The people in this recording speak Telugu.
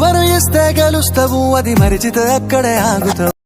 విలువను ఇస్తే గెలుస్తావు అది మరిచితే అక్కడే ఆగుతావు.